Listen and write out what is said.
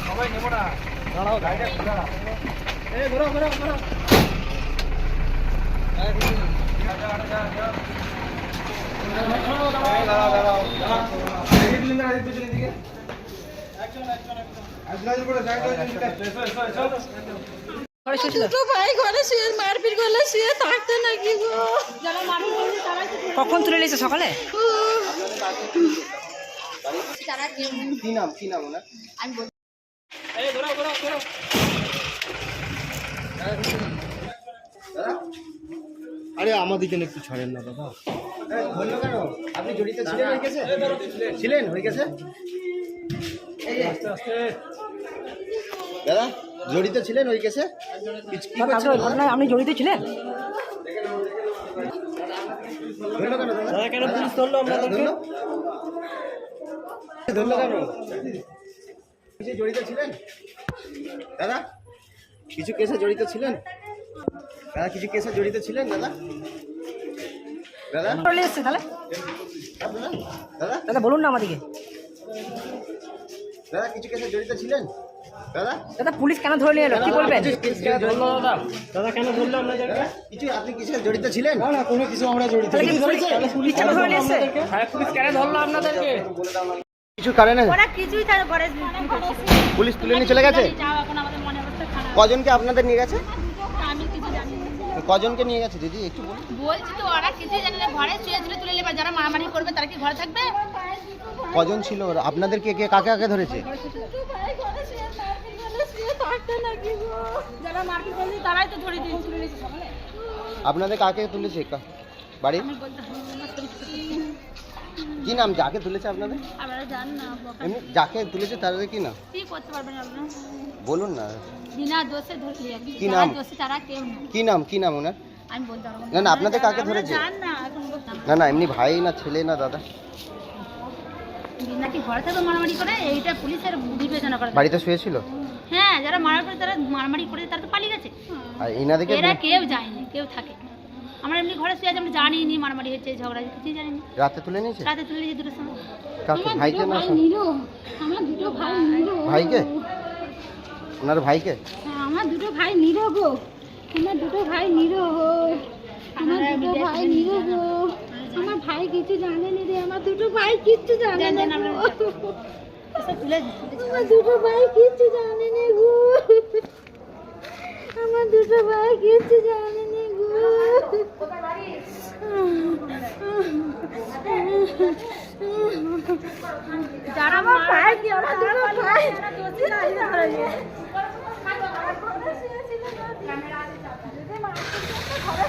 সবাই নেব না। দাঁড়াও গাড়িটা খোলা এই ঘোরো ঘোরো ঘোরো কখন তুলে নিয়েছে সকালে? কি নাম কি নাম ওনার? আরে আমাদেরকে একটু ছাড়েন না দাদা। বলল কেন আপনি জড়িত ছিলেন হয়ে গেছে? ছিলেন হয়ে গেছে? দাদা জড়িত ছিলেন ওই কেসে আপনি জড়িত ছিলেন? ধরলো কেন পুলিশ ধরলো আপনাদেরকে? ধরলো কেন? কিছু জড়িত ছিলেন? দাদা কিছু কেসে জড়িত ছিলেন? দাদা কিছু কেসে জড়িত ছিলেন দাদা? দাদা? চলে এসছে তাহলে। দাদা? দাদা দাদা বলুন না আমাদেরকে। দাদা কিছু কেসে জড়িত ছিলেন? দাদা? দাদা পুলিশ কেন ধরে নিয়ে এলো? কি বলবেন? জড়িত- দাদা কেন ধরলো আপনাদেরকে কিছু আপনি কিছু জড়িত ছিলেন? না না কোনো কিছু আমরা জড়িত। পুলিশ কেন ধরে নিয়ে এসছে? পুলিশ কেন ধরলো আপনাদেরকে? কিছু কারণে ওরা কিছুই তার ঘরে পুলিশ তুলে নিয়ে চলে গেছে? যাও এখন আমাদের মনে অবস্থা খারাপ। কজনকে আপনাদের নিয়ে গেছে? আমি কিছু জানি না। কজনকে নিয়ে গেছে? দিদি একটু বলুন। বলছি তো ওরা কিছুই জানে না ঘরে শুয়ে ছিল তুলে নেবে যারা মারামারি করবে তারা কি ঘরে থাকবে? কজন ছিল ওরা? আপনাদের কে কে কাকে কাকে ধরেছে? আপনাদের কাকে তুলেছে? বাড়ি কি নাম যাকে তুলেছে আপনাদের? জান না এমনি যাকে তুলেছে তাদের কি নাম? কি করতে পারবেন আপনারা বলুন না। বিনা দোষে ধরলি কি নাম? দোষী তারা কেউ না। কি নাম কি নাম ওনার? আমি বলতে পারব না, না, আপনাদের কাকে ধরেছে? জান না এখন না। না এমনি ভাই না ছেলে না দাদা? নাকি ঘরে থেকে মারামারি করে এইটা পুলিশের বিবেচনা করে। বাড়িতে শুয়েছিল? হ্যাঁ যারা মারার করে তারা মারামারি করে তারা তো পালিয়ে গেছে। আর এনাদেরকে এরা কেউ যায়নি কেউ থাকে আমরা এমনি ঘরে শুয়ে আছি আমরা জানিনি মারামারি হচ্ছে ঝগড়া হচ্ছে, কিছুই জানিনি। রাতে তুলে নিয়েছে? রাতে তুলে দিয়েছে দুটোর সময়। কাকে ভাইকে না নিল আমার দুটো ভাই নিল। ভাইকে? ওনার ভাইকে? আমার দুটো ভাই নিল গো। আমার দুটো ভাই নিল আমার দুটো ভাই নিল গো। আমার ভাই কিছু জানে নি রে আমার দুটো ভাই কিচ্ছু জানে না গো। আমার দুটো ভাই কিছু জানে না গো। আমার দুটো ভাই কিচ্ছু জানে যারা পায় কি ওরা দুটো পায় ক্যামেরা আছে ঘরে